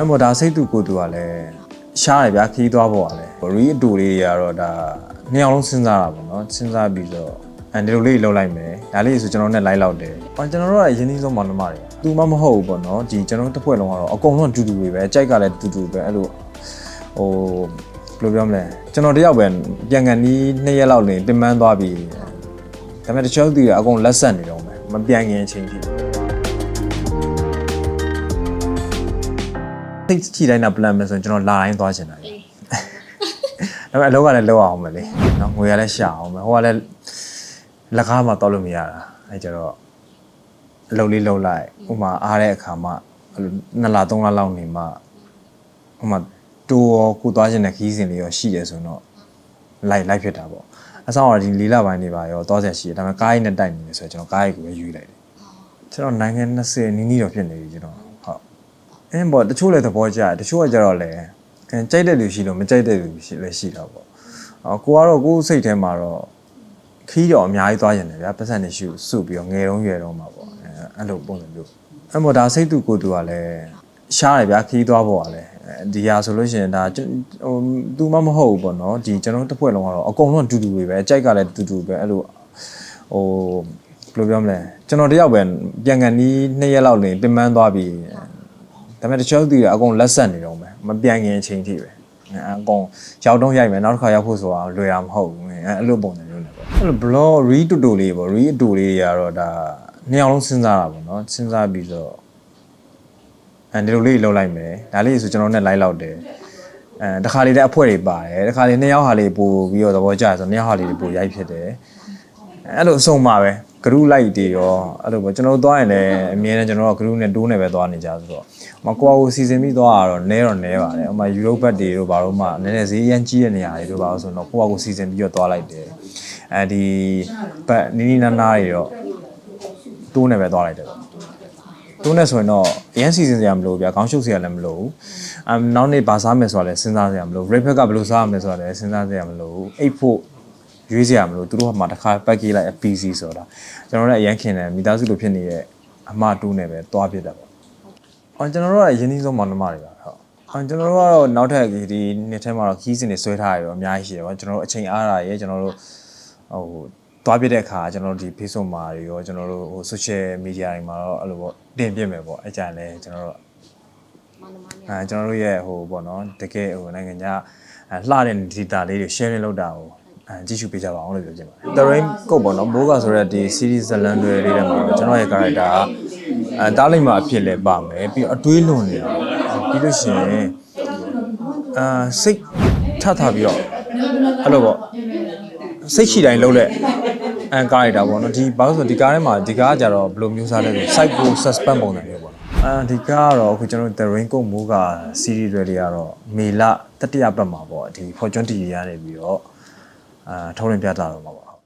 အဲ့မို့ဒါစိတ်တူကိုယ်တူကလည်းရှားတယ်ဗျာခီးသွားဖို့ကလည်းရီအတူလေးတွေကတော့ဒါနှစ်ယောက်လုံးစဉ်းစားတာပေါ့နော်စဉ်းစားပြီးတော့အဲဒီလိုလေးလှုပ်လိုက်မယ်ဒါလေးဆိုကျွန်တော်နဲ့လိုက်လောက်တယ်အော်ကျွန်တော်တို့ကအရင်ဆုံးမောင်နှမတွေသူမှမဟုတ်ဘူးပေါ့နော်ဒီကျွန်တော်တစ်ဖွဲ့လုံးကတော့အကုန်လုံးအတူတူတွေပဲအကြိုက်ကလည်းအတူတူပဲအဲ့လိုဟိုဘယ်လိုပြောမလဲကျွန်တော်တယောက်ပဲပြန်ကန်ဒီနှစ်ရက်လောက်နေပြင်ပန်းသွားပြီးဒါပေမဲ့တချို့သူတွေအကုန်လက်ဆက်နေတော့မယ်မပြန်ခင်အချိန်ထိ သိချီတိုင်းတာ plan မယ်ဆိုရင်ကျွန်တော်လာတိုင်းသွားချင်တာလေဒါပေမဲ့အလုပ်ကလည်းလုပ်အောင်မယ်လေနော်ငွေကလည်းရှာအောင်မယ်ဟိုကလည်းလက်ကားမှတော့လို့မရတာအဲကြတော့အလုပ်လေးလုပ်လိုက်ဥပမာအားတဲ့အခါမှအဲ့လိုနှစ်လသုံးလလောက်နေမှဥပမာတိုးရောကိုသွားခြင်းတဲ့ခီးစဉ်လေးရောရှိတယ်ဆိုတော့လိုက်လိုက်ဖြစ်တာပေါ့အဆောင်တော့ဒီလီလာပိုင်းနေပါရောသွားဆက်ရှိတယ်ဒါပေမဲ့ကားကြီးနဲ့တိုက်နေတယ်ဆိုတော့ကျွန်တော်ကားကြီးကိုပဲယူလိုက်တယ်ကျွန်တော်နိုင်ငံ20နီးနီးတော့ဖြစ်နေပြီကျွန်တော်ဟုတ် အင်းပေါ့တချို့လည်းသဘောကျတယ်တချို့ကကြတော့လည်းအဲကြိုက်တဲ့လူရှိလို့မကြိုက်တဲ့လူရှိလည်းရှိတာပေါ့အော်ကိုကတော့ကိုယ်စိတ်ထဲမှာတော့ခီးတော့အများကြီးသွားရင်လည်းဗျာပတ်စံနေရှိစုပြီးတော့ငယ်တုန်းရွယ်တုန်းမှာပေါ့အဲအဲ့လိုပုံစံမျိုးအဲ့မို့ဒါစိတ်တူကိုယ်တူကလည်းရှားတယ်ဗျာခီးသွားဖို့ကလည်းအဲဒီဟာဆိုလို့ရှိရင်ဒါဟိုသူမှမဟုတ်ဘူးပေါ့နော်ဒီကျွန်တော်တစ်ဖွဲ့လုံးကတော့အကုန်လုံးအတူတူပဲပဲကြိုက်ကလည်းအတူတူပဲအဲ့လိုဟိုဘယ်လိုပြောမလဲကျွန်တော်တယောက်ပဲပြန်ကန်ဒီနှစ်ရက်လောက်နေပြင်ပန်းသွားပြီး ဒါပေမဲ့တချို့သူတွေအကုန်လက်ဆက်နေတော့မယ်မပြန်ခင်အချိန်ထိပဲအဲအကုန်ရောက်တော့ရိုက်မယ်နောက်တစ်ခါရောက်ဖို့ဆိုတာလွယ်တာမဟုတ်ဘူးအဲအဲ့လိုပုံစံမျိုးနဲ့ပေါ့အဲ့လို blog read တူတူလေးပေါ့ read အတူလေးတွေကတော့ဒါနှစ်ယောက်လုံးစဉ်းစားတာပေါ့နော်စဉ်းစားပြီးတော့အဲဒီလိုလေးလှုပ်လိုက်မယ်ဒါလေးဆိုကျွန်တော်နဲ့လိုက်လောက်တယ်အဲတခါလေးတဲ့အဖွဲတွေပါတယ်တခါလေးနှစ်ယောက်ဟာလေးပို့ပြီးတော့သဘောကျတယ်ဆိုတော့နှစ်ယောက်ဟာလေးပို့ရိုက်ဖြစ်တယ်အဲ့လိုအဆုံးပါပဲ ဂရုလိုက်တွေရောအဲ့လိုပေါ့ကျွန်တော်တို့သွားရင်လည်းအမြဲတမ်းကျွန်တော်တို့ကဂရုနဲ့တိုးနေပဲသွားနေကြဆိုတော့မကွာကိုစီစဉ်ပြီးသွားတာတော့နဲတော့နဲပါတယ်ဥပမာယူရိုပဘတ်တွေတို့ဘာလို့မှနည်းနည်းဈေးရမ်းကြီးတဲ့နေရာတွေတို့ဘာလို့ဆိုတော့ကိုကကိုစီစဉ်ပြီးတော့သွားလိုက်တယ်အဲဒီဘတ်နီနီနာနာတွေတော့တိုးနေပဲသွားလိုက်တယ်ပေါ့တိုးနေဆိုရင်တော့အရင်စီစဉ်စရာမလိုဘူးဗျာခေါင်းရှုပ်စရာလည်းမလိုဘူးအမ်နောက်နေ့ဘာစားမယ်ဆိုတာလည်းစဉ်းစားစရာမလိုဘူး rate pack ကဘယ်လိုစားရမယ်ဆိုတာလည်းစဉ်းစားစရာမလိုဘူးအိတ်ဖို့ ရွေးစရာမလိုဘူးသူတို့ကမှတစ်ခါ package လိုက် PC ဆိုတာကျွန်တော်လည်းအရင်ခင်တယ်မိသားစုလိုဖြစ်နေတဲ့အမတူးနေပဲသွားပြစ်တာပေါ့အော်ကျွန်တော်တို့ကအရင်ဆုံးမောင်နှမတွေပါဟုတ်အော်ကျွန်တော်တို့ကတော့နောက်ထပ်ဒီနှစ်ထဲမှာတော့ခီးစဉ်တွေဆွဲထားရတော့အများကြီးရှိတယ်ပေါ့ကျွန်တော်တို့အချိန်အားရရဲ့ကျွန်တော်တို့ဟိုသွားပြတဲ့အခါကျွန်တော်တို့ဒီ Facebook မှာတွေရောကျွန်တော်တို့ဟို social media တွေမှာတော့အဲ့လိုပေါ့တင်ပြမယ်ပေါ့အဲ့ကြရင်လည်းကျွန်တော်တို့မနမနဲ့အဲကျွန်တော်တို့ရဲ့ဟိုပေါ့နော်တကယ်ဟိုနိုင်ငံခြားအဲလှတဲ့ data လေးတွေ sharing လုပ်တာကိုအဲ ကြည့်ရှုပေးကြပါအောင်လို့ပြောချင်ပါတယ် The Rain ကုတ်ပေါ့နော်ဘိုးကဆိုတဲ့ဒီ series ဇလန်တွေလေးတွေမှာတော့ကျွန်တော်ရဲ့ character ကအဲတားလိုက်မှာအဖြစ်လဲပါမယ်ပြီးတော့အတွေးလွန်နေတာပြီးလို့ရှိရင်အာစိတ်ထထပြီးတော့အဲ့လိုပေါ့စိတ်ရှိတိုင်းလုံးလက်အန်ကားရတာပေါ့နော်ဒီဘာလို့ဆိုဒီကားထဲမှာဒီကားကကြတော့ဘယ်လိုမျိုးစားလဲဆို psycho suspense ပုံစံမျိုးပေါ့နော်အာဒီကားကတော့အခုကျွန်တော်တို့ The Rain ကုတ်မိုးက series တွေလေးကတော့မေလတတိယပတ်မှာပေါ့ဒီ Fortune TV ရနေပြီးတော့ အာထုတ်ရင်ပြသတော့မှာပေါ့